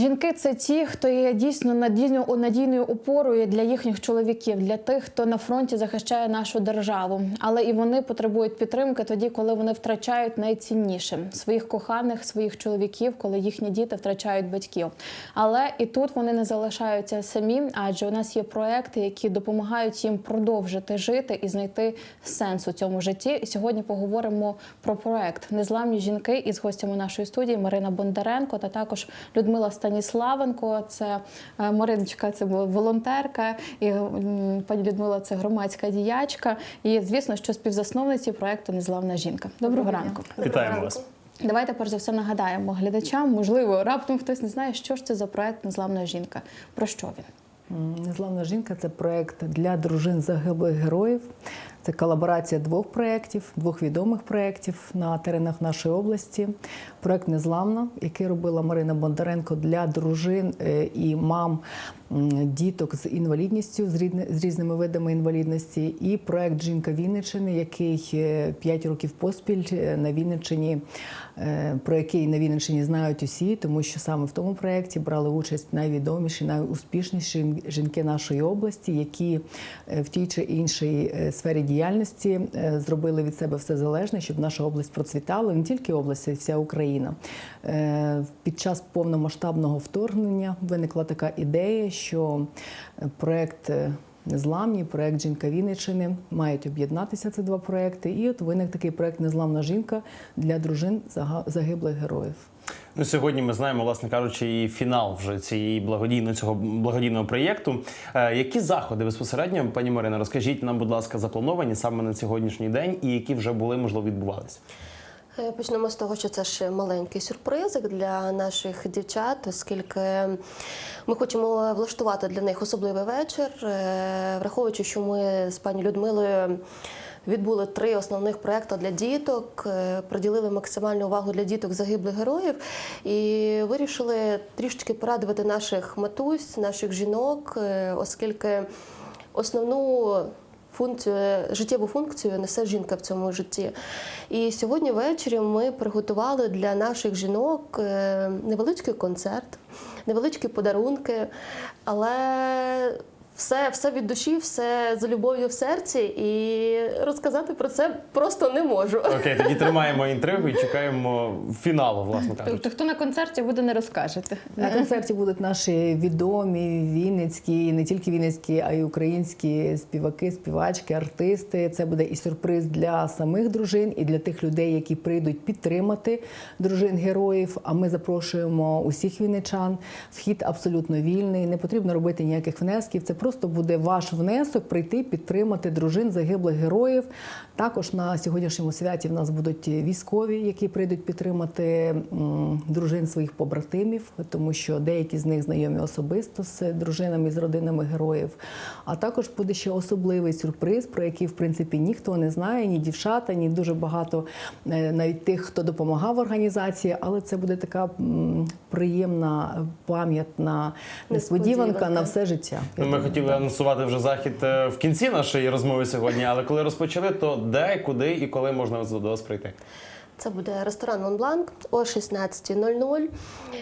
Жінки це ті, хто є дійсно надійною надійною опорою для їхніх чоловіків, для тих, хто на фронті захищає нашу державу. Але і вони потребують підтримки тоді, коли вони втрачають найцінніше своїх коханих, своїх чоловіків, коли їхні діти втрачають батьків. Але і тут вони не залишаються самі, адже у нас є проекти, які допомагають їм продовжити жити і знайти сенс у цьому житті. І сьогодні поговоримо про проект Незламні жінки із гостями нашої студії Марина Бондаренко та також Людмила Станіславенко. Це е, Мариночка, це волонтерка, і пані Людмила це громадська діячка. І звісно, що співзасновниці проекту Незламна жінка. Доброго ранку. Вітаємо вас. Давайте перш за все нагадаємо глядачам. Можливо, раптом хтось не знає, що ж це за проект Незламна жінка. Про що він? Незламна жінка це проект для дружин загиблих героїв. Це колаборація двох проєктів, двох відомих проєктів на теренах нашої області. Проект Незламна, який робила Марина Бондаренко для дружин е, і мам діток з інвалідністю, з різними видами інвалідності. І проект Жінка Вінниччини, який 5 років поспіль е, на Вінниччині, е, про який на Вінниччині знають усі, тому що саме в тому проєкті брали участь найвідоміші, найуспішніші жінки нашої області, які е, в тій чи іншій е, сфері діяльності е, зробили від себе все залежне, щоб наша область процвітала, не тільки область, а й вся Україна. Е, Під час повномасштабного вторгнення виникла така ідея, що проєкт. проект. Незламні, проект Жінка Вінниччини мають об'єднатися ці два проекти. І от виник такий проект Незламна жінка для дружин загиблих героїв. Ну, сьогодні ми знаємо, власне кажучи, і фінал вже цієї благодійного цього благодійного проєкту. Е, які заходи безпосередньо, пані Марина, розкажіть нам, будь ласка, заплановані саме на сьогоднішній день, і які вже були можливо відбувалися? Е, Почнемо з того, що це ще маленький сюрпризик для наших дівчат, оскільки ми хочемо влаштувати для них особливий вечір, е, враховуючи, що ми з пані Людмилою. Відбули три основних проекти для діток, е, приділили максимальну увагу для діток загиблих героїв і вирішили трішечки порадувати наших матусь, наших жінок, оскільки основну функцію, життєву функцію несе жінка в цьому житті. І сьогодні ввечері ми приготували для наших жінок е, невеличкий концерт, невеличкі подарунки, але все, все від душі, все за любов'ю в серці, і розказати про це просто не можу. Окей, тоді тримаємо інтригу і чекаємо фіналу, власне кажучи. Тобто, хто на концерті буде, не розкажете. На концерті будуть наші відомі вінницькі, не тільки вінницькі, а й українські співаки, співачки, артисти. Це буде і сюрприз для самих дружин, і для тих людей, які прийдуть підтримати дружин героїв. А ми запрошуємо усіх вінничан. Вхід абсолютно вільний. Не потрібно робити ніяких внесків. Це просто буде ваш внесок прийти підтримати дружин загиблих героїв. Також на сьогоднішньому святі в нас будуть військові, які прийдуть підтримати дружин своїх побратимів, тому що деякі з них знайомі особисто з дружинами з родинами героїв. А також буде ще особливий сюрприз, про який в принципі ніхто не знає, ні дівчата, ні дуже багато е, навіть тих, хто допомагав організації. Але це буде така приємна пам'ятна несподіванка Несподіванка. на все життя. Ну, Ми хотіли анонсувати вже захід е, в кінці нашої розмови сьогодні, але коли розпочали, то де, куди і коли можна до вас прийти? Це буде ресторан Монбланк о 16.00.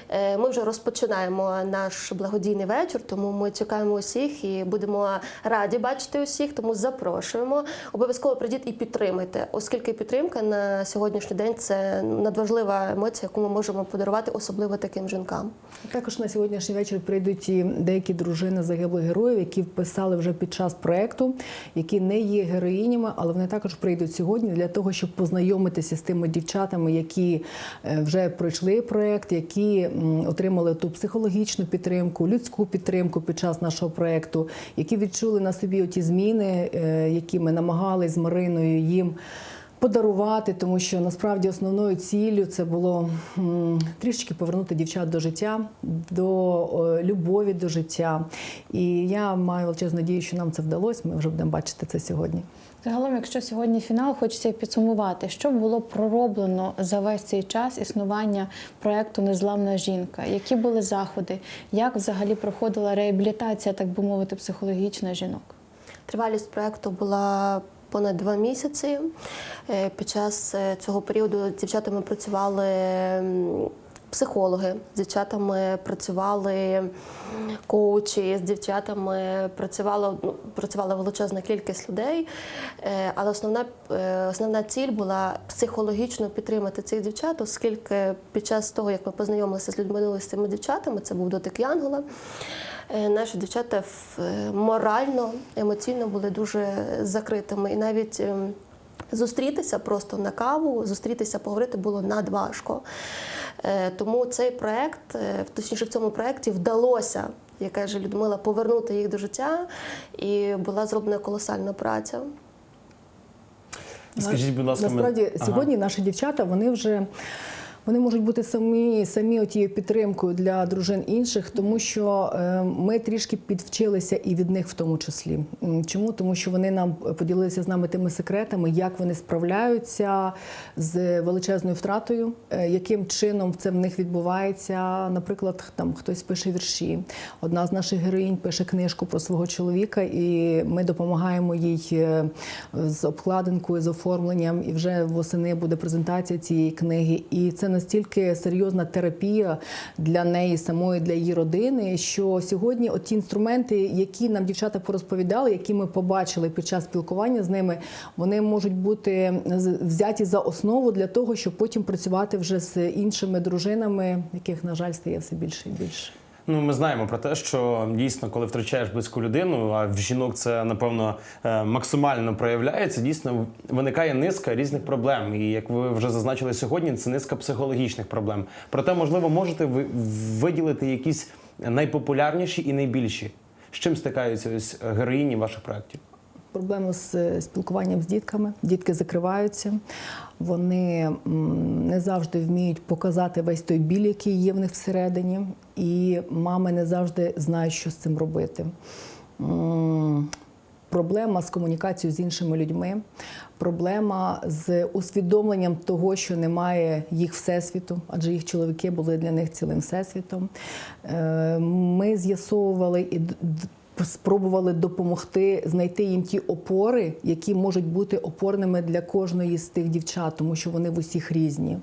Е, Ми вже розпочинаємо наш благодійний вечір, тому ми чекаємо усіх і будемо раді бачити усіх. Тому запрошуємо. Обов'язково прийдіть і підтримайте, оскільки підтримка на сьогоднішній день це надважлива емоція, яку ми можемо подарувати, особливо таким жінкам. Також на сьогоднішній вечір прийдуть і деякі дружини загиблих героїв, які вписали вже під час проекту, які не є героїнями, але вони також прийдуть сьогодні для того, щоб познайомитися з тими дівчатами, які е, вже пройшли проект, які отримали ту психологічну підтримку, людську підтримку під час нашого проекту, які відчули на собі ті зміни, е, які ми намагались з Мариною їм подарувати, тому що насправді основною ціллю це було трішечки повернути дівчат до життя, до любові до життя. І я маю величезну надію, що нам це вдалося. Ми вже будемо бачити це сьогодні. Загалом, якщо сьогодні фінал, хочеться підсумувати, що було пророблено за весь цей час існування проекту Незламна жінка, які були заходи, як взагалі проходила реабілітація, так би мовити, психологічна жінок. Тривалість проекту була понад два місяці. Е, Під час е, цього періоду з дівчатами працювали психологи, з дівчатами працювали коучі, з дівчатами працювала, ну, працювала величезна кількість людей. Е, Але основна, е, основна ціль була психологічно підтримати цих дівчат, оскільки під час того, як ми познайомилися з людьми з цими дівчатами, це був дотик Янгола. е, Наші дівчата морально, емоційно були дуже закритими. І навіть ем, зустрітися просто на каву, зустрітися, поговорити було надважко. Е, Тому цей проект, е, точніше, в цьому проекті вдалося, як каже Людмила, повернути їх до життя, і була зроблена колосальна праця. Скажіть, будь ласка, ми- Насправді Ага. сьогодні наші дівчата вони вже. Вони можуть бути самі самі отією підтримкою для дружин інших, тому що е, ми трішки підвчилися і від них в тому числі. Чому? Тому що вони нам поділилися з нами тими секретами, як вони справляються з величезною втратою, е, яким чином це в них відбувається. Наприклад, там хтось пише вірші. Одна з наших героїнь пише книжку про свого чоловіка, і ми допомагаємо їй е, з обкладинкою, з оформленням. І вже восени буде презентація цієї книги. І це настільки серйозна терапія для неї самої, для її родини, що сьогодні ті інструменти, які нам дівчата порозповідали, які ми побачили під час спілкування з ними, вони можуть бути взяті за основу для того, щоб потім працювати вже з іншими дружинами, яких на жаль стає все більше і більше. Ну, ми знаємо про те, що дійсно, коли втрачаєш близьку людину, а в жінок це напевно е, максимально проявляється, дійсно виникає низка різних проблем. І як ви вже зазначили сьогодні, це низка психологічних проблем. Проте, можливо, можете ви виділити якісь найпопулярніші і найбільші. З чим стикаються ось героїні ваших проєктів? Проблеми з е, спілкуванням з дітками. Дітки закриваються, вони не завжди вміють показати весь той біль, який є в них всередині, і мами не завжди знають, що з цим робити. Проблема з комунікацією з іншими людьми, проблема з усвідомленням того, що немає їх всесвіту, адже їх чоловіки були для них цілим всесвітом. Е, Ми з'ясовували і спробували допомогти знайти їм ті опори, які можуть бути опорними для кожної з тих дівчат, тому що вони в усіх різні.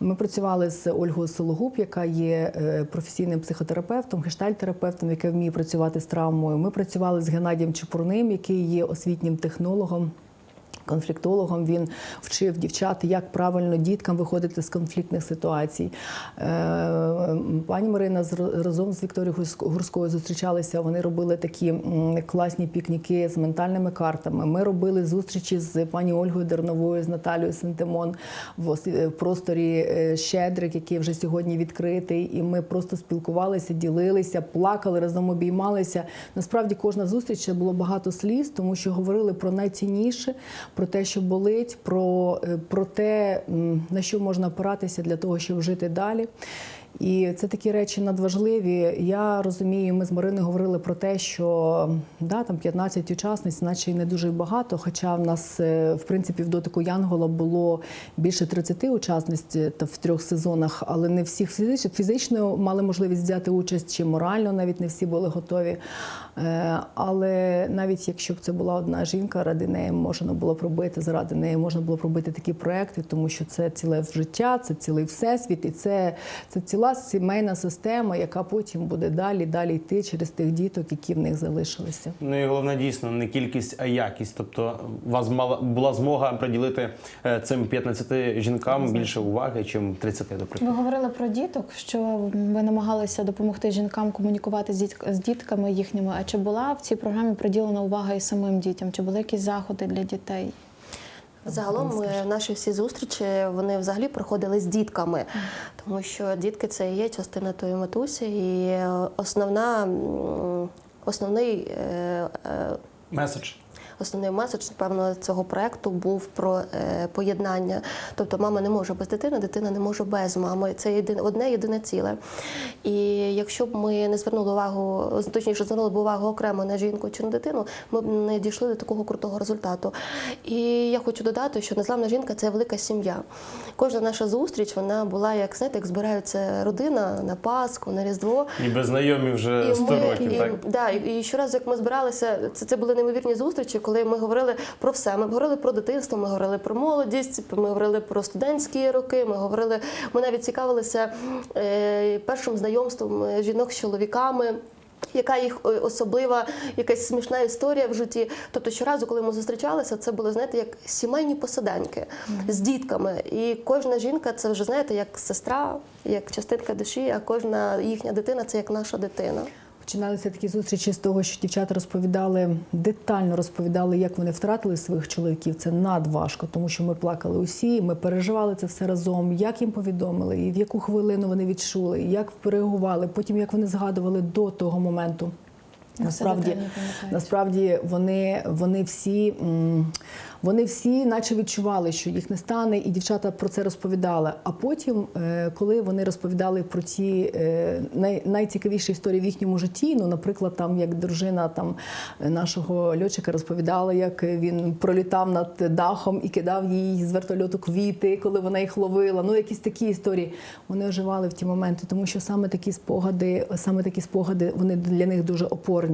Ми працювали з Ольгою Сологуб, яка є е, професійним психотерапевтом, гештальтерапевтом, яка вміє працювати з травмою. Ми працювали з Геннадієм Чепурним, який є освітнім технологом. Конфліктологом він вчив дівчат, як правильно діткам виходити з конфліктних ситуацій. Е, Пані Марина разом з Вікторією Гурською зустрічалися. Вони робили такі класні пікніки з ментальними картами. Ми робили зустрічі з пані Ольгою Дерновою, з Наталією Сентимон е, в просторі е, Щедрик, який вже сьогодні відкритий. І ми просто спілкувалися, ділилися, плакали, разом обіймалися. Насправді кожна зустріч було багато сліз, тому що говорили про найцінніше, про те, що болить, про, е, про те, на що можна опиратися для того, щоб жити далі. І це такі речі надважливі. Я розумію, ми з Мариною говорили про те, що да, там 15 учасниць, наче й не дуже багато. Хоча в нас, е, в принципі, в дотику Янгола було більше 30 учасниць е, та в трьох сезонах, але не всіх фізично, фізично мали можливість взяти участь, чи морально навіть не всі були готові. Е, Але навіть якщо б це була одна жінка, ради неї можна було б робити, заради неї можна було б робити такі проекти, тому що це ціле життя, це цілий всесвіт, і це, це ціла сімейна система, яка потім буде далі, далі йти через тих діток, які в них залишилися. Ну і головне дійсно не кількість, а якість. Тобто, у вас мала була змога приділити е, цим 15 жінкам більше уваги, чим 30, до. Ви говорили про діток, що ви намагалися допомогти жінкам комунікувати з дітками їхніми. А чи була в цій програмі приділена увага і самим дітям? Чи були якісь заходи для дітей? Загалом е, наші всі зустрічі вони взагалі проходили з дітками, тому що дітки це і є частина тої матусі, і е, основна основний. е, е, Меседж. Основний меседж, напевно, цього проекту був про е, поєднання. Тобто мама не може без дитини, дитина не може без мами. Це єдине, одне єдине ціле. І якщо б ми не звернули увагу, точніше звернули б увагу окремо на жінку чи на дитину, ми б не дійшли до такого крутого результату. І я хочу додати, що незламна жінка це велика сім'я. Кожна наша зустріч вона була як знаєте, як збирається родина на Пасху, на Різдво. Ніби знайомі вже 100 років, і, так? Да, і, і щоразу, як ми збиралися, це, це були неймовірні зустрічі, коли ми говорили про все. Ми говорили про дитинство, ми говорили про молодість, ми говорили про студентські роки. Ми говорили, ми навіть цікавилися е, першим знайомством е, жінок з чоловіками. Яка їх е, особлива, якась смішна історія в житті. Тобто, щоразу, коли ми зустрічалися, це були знаєте, як сімейні посиденьки з дітками. І кожна жінка це вже знаєте, як сестра, як частинка душі, а кожна їхня дитина це як наша дитина. Починалися такі зустрічі з того, що дівчата розповідали, детально розповідали, як вони втратили своїх чоловіків. Це надважко, тому що ми плакали усі, ми переживали це все разом, як їм повідомили, і в яку хвилину вони відчули, як переагували, потім як вони згадували до того моменту. Насправді, насправді вони, вони всі. Вони всі, наче відчували, що їх не стане, і дівчата про це розповідали. А потім, е, коли вони розповідали про ті е, най, найцікавіші історії в їхньому житті, ну, наприклад, там як дружина там нашого льотчика розповідала, як він пролітав над дахом і кидав їй з вертольоту квіти, коли вона їх ловила. Ну, якісь такі історії. Вони оживали в ті моменти, тому що саме такі спогади, саме такі спогади, вони для них дуже опорні.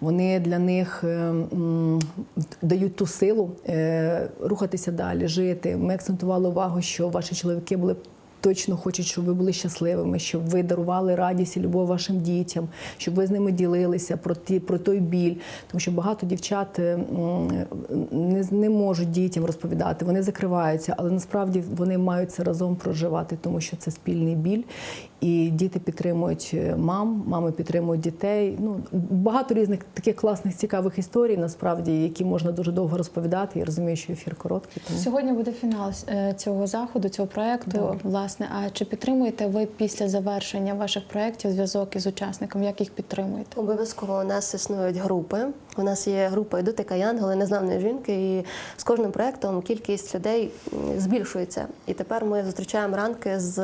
Вони для них е, дають ту силу е, рухатися далі, жити. Ми акцентували увагу, що ваші чоловіки були. Точно хочуть, щоб ви були щасливими, щоб ви дарували радість і любов вашим дітям, щоб ви з ними ділилися про ті про той біль. Тому що багато дівчат е, не, не можуть дітям розповідати, вони закриваються, але насправді вони мають це разом проживати, тому що це спільний біль. І діти підтримують е, мам, мами підтримують дітей. Ну багато різних таких класних цікавих історій, насправді, які можна дуже довго розповідати. Я розумію, що ефір короткий. Тому Сьогодні буде фінал е, цього заходу, цього проекту. Власне, а чи підтримуєте ви після завершення ваших проєктів зв'язок із учасником? Як їх підтримуєте? Обов'язково у нас існують групи. У нас є група «Ідутика Янголи, незламної жінки, і з кожним проектом кількість людей збільшується. І тепер ми зустрічаємо ранки з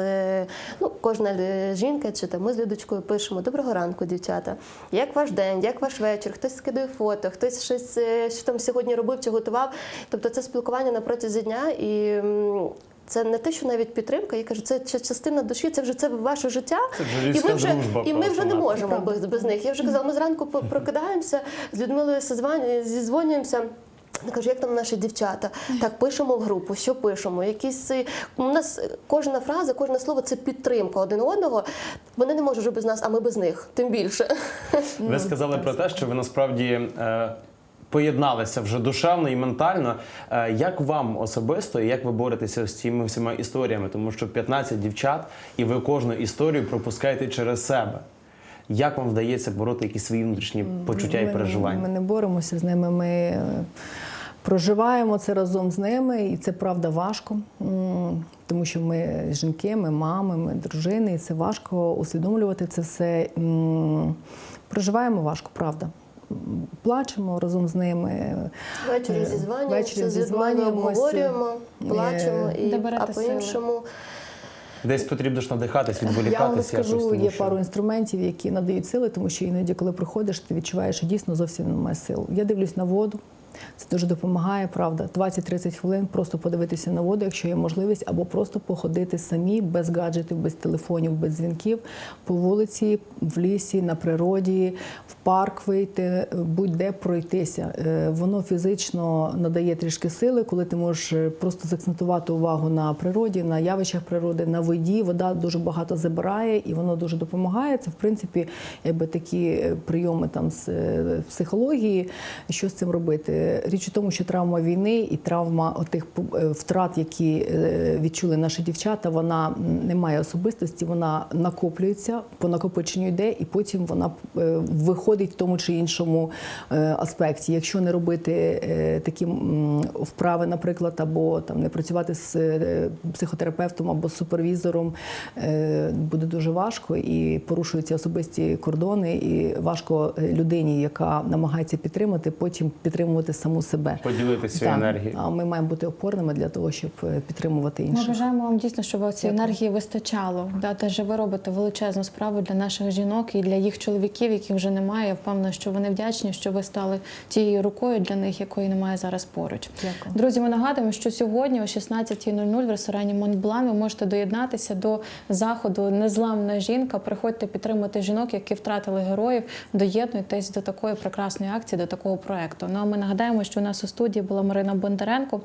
ну, кожна жінка, чи там ми з Людочкою пишемо Доброго ранку, дівчата. Як ваш день, як ваш вечір? Хтось скидає фото, хтось щось е, що там сьогодні робив чи готував. Тобто це спілкування на протязі дня і. Це не те, що навіть підтримка, я кажу, це частина душі, це вже це ваше життя. Це і ми вже, дружба і ми вже не можемо без, без них. Я вже казала, ми зранку прокидаємося, з Людмилою зізвонюємося. Я кажу, як там наші дівчата? Так, пишемо в групу, що пишемо? Якісь е, у нас кожна фраза, кожне слово це підтримка один одного. Вони не можуть вже без нас, а ми без них, тим більше. Ви сказали про те, що ви насправді е, поєдналися вже душевно і ментально. Е, як вам особисто, і як ви боретеся з цими всіма історіями? Тому що 15 дівчат, і ви кожну історію пропускаєте через себе. Як вам вдається бороти якісь свої внутрішні почуття ми, і переживання? Ми не боремося з ними. Ми е, проживаємо це разом з ними, і це правда важко, тому що ми жінки, ми мами, ми дружини, і це важко усвідомлювати це все. Проживаємо важко, правда. Плачемо разом з ними. Ввечері Е, зізванюємося, ввечері з Людмилою обговорюємо, плачемо, і, а по-іншому. Десь потрібно ж надихатись, Я вам відволікатися. якось, є що- пару інструментів, які надають сили, тому що іноді, коли приходиш, ти відчуваєш, що дійсно зовсім немає сил. Я дивлюсь на воду. Це дуже допомагає, правда. 20-30 хвилин просто подивитися на воду, якщо є можливість, або просто походити самі без гаджетів, без телефонів, без дзвінків по вулиці, в лісі, на природі, в парк вийти, будь-де пройтися. Е, Воно фізично надає трішки сили, коли ти можеш е, просто закцентувати увагу на природі, на явищах природи, на воді. Вода дуже багато забирає і воно дуже допомагає. Це в принципі якби такі е, прийоми там з е, психології. Що з цим робити? Річ у тому, що травма війни і травма отих е, втрат, які е, відчули наші дівчата, вона не має особистості, вона накоплюється, по накопиченню йде, і потім вона е, виходить в тому чи іншому аспекті. Якщо не робити такі вправи, наприклад, або там не працювати з психотерапевтом або з супервізором, буде дуже важко і порушуються особисті кордони, і важко людині, яка намагається підтримати, потім підтримувати саму себе. Поділитися енергією. А ми маємо бути опорними для того, щоб е, підтримувати Ми бажаємо вам дійсно, щоб цієї енергії вистачало. Да, теж ви робите величезну справу для наших жінок і для їх чоловіків, яких вже немає. Я впевнена, що вони вдячні, що ви стали тією рукою для них, якої немає зараз поруч. Дякую. Друзі, ми нагадуємо, що сьогодні о 16.00 в ресторані Монблан ви можете доєднатися до заходу Незламна жінка. Приходьте підтримати жінок, які втратили героїв. Доєднуйтесь до такої прекрасної акції, до такого проекту. Ну а ми нагадаємо, що у нас у студії була Марина Бондаренко.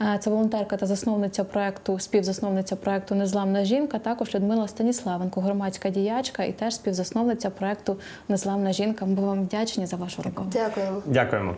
Е, Це волонтерка та засновниця проекту, співзасновниця проекту Незламна жінка. Також Людмила Станіславенко, громадська діячка і теж співзасновниця проекту Незламна жінка. Ми вам вдячні за вашу роботу. Дякуємо. Дякуємо.